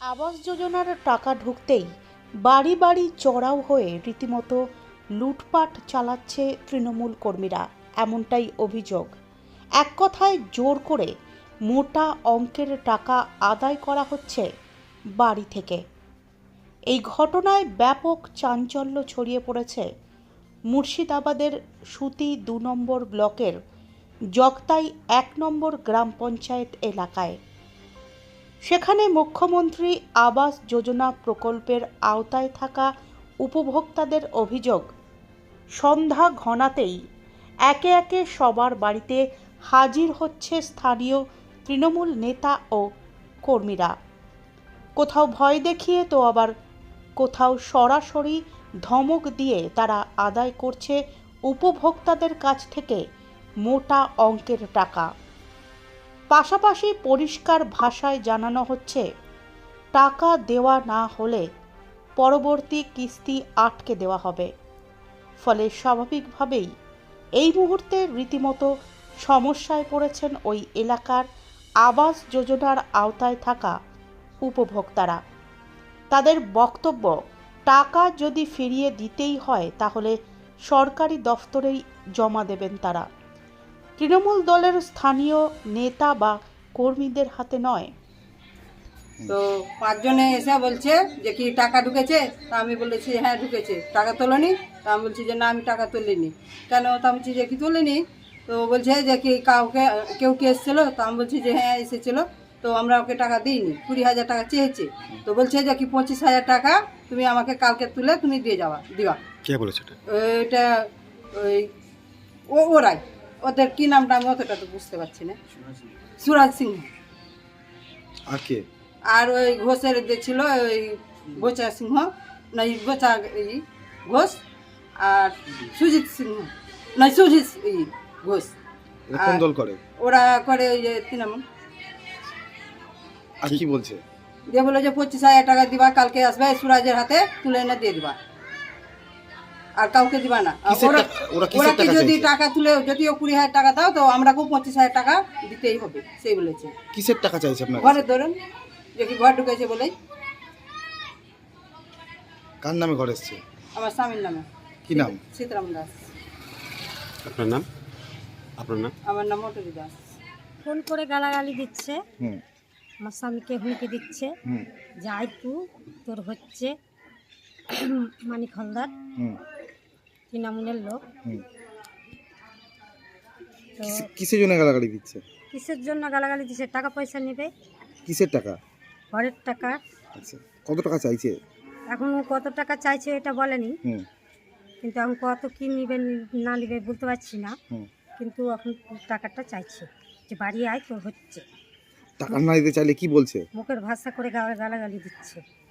আবাস যোজনার টাকা ঢুকতেই বাড়ি বাড়ি চড়াও হয়ে রীতিমতো লুটপাট চালাচ্ছে তৃণমূল কর্মীরা, এমনটাই অভিযোগ। এক কথায় জোর করে মোটা অঙ্কের টাকা আদায় করা হচ্ছে বাড়ি থেকে। এই ঘটনায় ব্যাপক চাঞ্চল্য ছড়িয়ে পড়েছে মুর্শিদাবাদের সুতি দু নম্বর ব্লকের জগতাই এক নম্বর গ্রাম পঞ্চায়েত এলাকায়। সেখানে মুখ্যমন্ত্রী আবাস যোজনা প্রকল্পের আওতায় থাকা উপভোক্তাদের অভিযোগ, সন্ধ্যা ঘনাতেই একে একে সবার বাড়িতে হাজির হচ্ছে স্থানীয় তৃণমূল নেতা ও কর্মীরা। কোথাও ভয় দেখিয়ে তো আবার কোথাও সরাসরি ধমক দিয়ে তারা আদায় করছে উপভোক্তাদের কাছ থেকে মোটা অঙ্কের টাকা। পাশাপাশি পরিষ্কার ভাষায় জানানো হচ্ছে, টাকা দেওয়া না হলে পরবর্তী কিস্তি আটকে দেওয়া হবে। ফলে স্বাভাবিকভাবেই এই মুহূর্তে রীতিমতো সমস্যায় পড়েছেন ওই এলাকার আবাস যোজনার আওতায় থাকা উপভোক্তারা। তাদের বক্তব্য, টাকা যদি ফিরিয়ে দিতেই হয় তাহলে সরকারি দফতরেই জমা দেবেন তারা। তৃণমূল দলের স্থানীয় নেতা বা কর্মীদের হাতে নয়। তো পাঁচজনে এসে বলছে যে কি টাকা ঢুকেছে? তা আমি বলেছি হ্যাঁ ঢুকেছে। টাকা তোলনি? তা আমি বলছি যে না আমি টাকা তুলিনি। কেন? তা আমি বলছি যে কি তুলিনি? তো বলছে যে কি কাউকে কেউ কি এসেছিল? তো আমি বলছি যে হ্যাঁ এসেছিল। তো আমরা ওকে টাকা দিইনি কুড়ি হাজার টাকা চেয়েছে। তো বলছে যে কি পঁচিশ হাজার টাকা তুমি আমাকে কালকে তুলে তুমি দিয়ে যাওয়া দিবা। কে বলেছে এটা ওই ও ওরাই। ওদের কি নামটা আমি অতটা তো বুঝতে পারছি না। সুরাজ সিংহ। আর কে? আর ওই ঘোষের যে ছিল ওই গোচা সিংহ না গোচা ঘোষ আর সুজিত সিংহ। না সুজিত এই ঘোষ। কোন আর- দল করে? ওরা করে ওই যে তৃণমূল। আর কি বলছে? দিয়ে বলে যে পঁচিশ হাজার টাকা দিবা কালকে আসবে সুরাজের হাতে তুলে এনে দিয়ে দিবা। আর কাউকে দিবা না। ওরা কি যদি টাকা তুলে যদিও কুড়ি হাজার টাকা দাও তো আমরাকেও পঁচিশ হাজার টাকা দিতেই হবে সেই বলেছে। কিসের টাকা চাইছে আপনার? ঘরে ধরুন যে কি ঘর ঢুকেছে বলেই। কার নামে ঘর এসছে? আমার স্বামীর নামে। কি নাম? সীতারাম দাস। আপনার নাম? আপনার নাম? আমার নাম মটুরি দাস। ফোন করে গালাগালি দিচ্ছে। আমার স্বামীকে হুমকি দিচ্ছে। যাই তু তোর হচ্ছে। মানিক হলদার হুম। তৃণমূলের লোক। তো কিসে- কিসের জন্য গালাগালি দিচ্ছে? কিসের জন্য গালাগালি দিচ্ছে? টাকা পয়সা নেবে। কিসের টাকা? ঘরের টাকা। আচ্ছা কত টাকা চাইছে? এখন ও কত টাকা চাইছে এটা বলেনি। হুম। কিন্তু এখন কত কি নিবে না নিবে বলতে পারছি না। হুম। কিন্তু এখন টাকাটা চাইছে যে বাড়ি আয় তোর হচ্ছে। টাকা না দিতে চাইলে কি বলছে? মুখের ভাষা করে গালা গালাগালি দিচ্ছে।